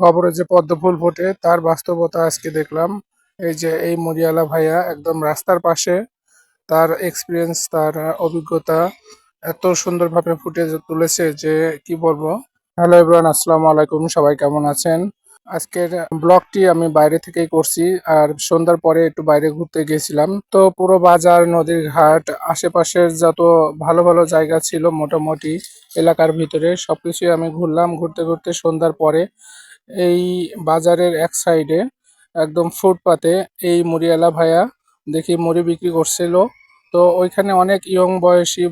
খবরে যে পদ্ম ফুল ফোটে, তার বাস্তবতা আজকে দেখলাম। এই যে, এই মরিয়ালা ভাইয়া একদম রাস্তার পাশে, তার এক্সপিরিয়েন্স তার অভিজ্ঞতা এত সুন্দরভাবে ফুটে তুলেছে যে কি বলব। হ্যালো এভরিওয়ান আসসালামু আলাইকুম, সবাই কেমন আছেন? আজকের ব্লগটি আমি বাইরে থেকেই করছি, আর সন্ধ্যার পরে একটু বাইরে ঘুরতে গেছিলাম তো পুরো বাজার, নদীর ঘাট, আশেপাশের যত ভালো ভালো জায়গা ছিল, মোটামুটি এলাকার ভিতরে সবকিছুই আমি ঘুরলাম। ঘুরতে ঘুরতে সন্ধ্যার পরে এই বাজারের এক সাইডে একদম ফুটপাতে এই মুড়িওয়ালা ভাইয়া দেখি মুড়ি বিক্রি করছিল। তো ওইখানে অনেক ইয়ং বয়সী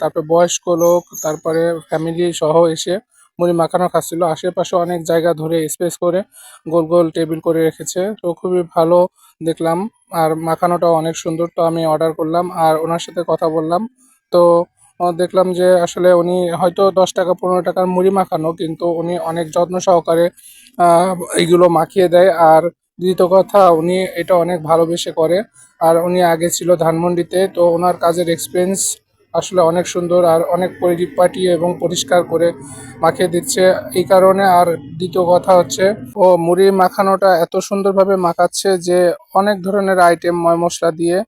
তারপর বয়স্ক লোক, তারপরে ফ্যামিলি সহ এসে মুড়ি মাখানো খাচ্ছিল। আশেপাশে অনেক জায়গা ধরে স্পেস করে গোল গোল টেবিল করে রেখেছে। তো খুবই ভালো দেখলাম। আর মাখানোটাও অনেক সুন্দর। তো আমি অর্ডার করলাম আর ওনার সাথে কথা বললাম। তো দেখলাম যে আসলে উনি হয়তো দশ টাকা, পনেরো টাকার মুড়ি মাখানো, কিন্তু উনি অনেক যত্ন সহকারে এইগুলো মাখিয়ে দেয়। আর দ্বিতীয় কথা, উনি এটা অনেক ভালোবেসে করে। আর উনি আগে ছিল ধানমন্ডিতে, তো ওনার কাজের এক্সপিরিয়েন্স আসলে অনেক সুন্দর আর অনেক পরিপাটি এবং পরিষ্কার করে মাখিয়ে দিচ্ছে। এই কারণে আর দ্বিতীয় কথা হচ্ছে, ও মুড়ি মাখানোটা এত সুন্দরভাবে মাখাচ্ছে যে অনেক ধরনের আইটেম ময় মশলা দিয়ে,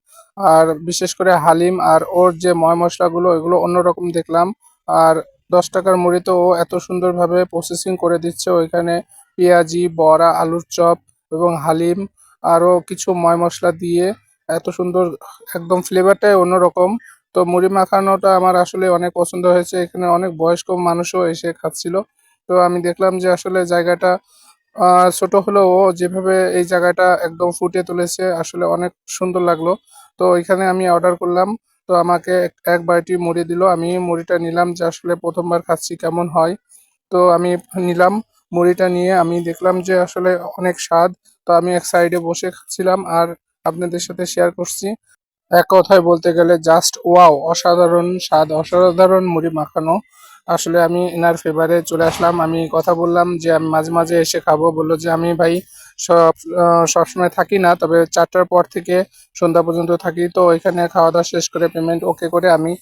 আর বিশেষ করে হালিম আর ওর যে ময় মশলাগুলো, এগুলো অন্যরকম দেখলাম। আর দশ টাকার মুড়ি তো ও এত সুন্দরভাবে প্রসেসিং করে দিচ্ছে। ওইখানে পেঁয়াজি, বড়া, আলুর চপ এবং হালিম আরও কিছু ময় মশলা দিয়ে, এত সুন্দর, একদম ফ্লেভারটাই অন্যরকম। তো মুড়ি মাখানোটা আমার আসলে অনেক পছন্দ হয়েছে। এখানে অনেক বয়স্ক মানুষও এসে খাচ্ছিল। তো আমি দেখলাম যে আসলে জায়গাটা ছোট হলেও যেভাবে এই জায়গাটা একদম ফুটিয়ে তুলেছে, আসলে অনেক সুন্দর লাগল। তো এখানে আমি অর্ডার করলাম। তো আমাকে এক- বাটি মুড়ি দিল। আমি মুড়িটা নিলাম যে আসলে প্রথমবার খাচ্ছি কেমন হয়। তো আমি নিলাম মুড়িটা নিয়ে আমি দেখলাম যে আসলে অনেক স্বাদ। তো আমি এক সাইডে বসে খাচ্ছিলাম আর আপনাদের সাথে শেয়ার করছি। এক কথায় বলতে গেলে জাস্ট ওয়াও অসাধারণ স্বাদ, অসাধারণ মুড়ি মাখানো। আসলে আমি এনার ফেভারে চলে আসলাম। আমি কথা বললাম যে আমি মাঝে মাঝে এসে খাব। বলল যে, আমি ভাই সব সবসময় থাকি না, তবে চারটার পর থেকে সন্ধ্যা পর্যন্ত থাকি। তো এখানে খাওয়া দাওয়া শেষ করে পেমেন্ট ওকে করে আমি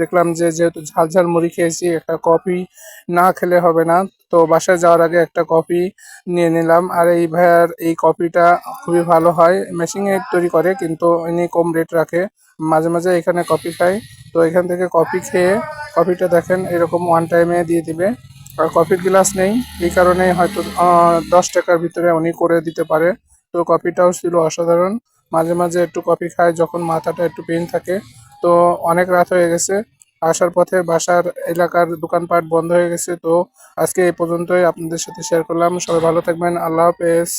দেখলাম যে যেহেতু ঝাল ঝাল মুড়ি খেয়েছি, একটা কফি না খেলে হবে না। তো বাসায় যাওয়ার আগে একটা কফি নিয়ে নিলাম। আর এই ভাইয়ার এই কফিটা খুবই ভালো হয়। মেশিনে তৈরি করে, কিন্তু ইনি কম রেট রাখে। মাঝে মাঝে এখানে কফি খাই তো এখান থেকে কফি খেয়ে কফিটা দেখেন, এরকম ওয়ান টাইমে দিয়ে দিবে। আর কফির গ্লাস নেই। এই কারণে হয়তো দশ টাকার ভিতরে উনি করে দিতে পারে। তো কফিটাও ছিল অসাধারণ। মাঝে মাঝে একটু কফি খায় যখন মাথাটা একটু পেন থাকে। তো অনেক রাত হয়ে গেছে। আসার পথে বাসার এলাকার দোকানপাট বন্ধ হয়ে গেছে। তো আজকে এই পর্যন্তই আপনাদের সাথে শেয়ার করলাম। সবাই ভালো থাকবেন। আল্লাহ হাফেজ।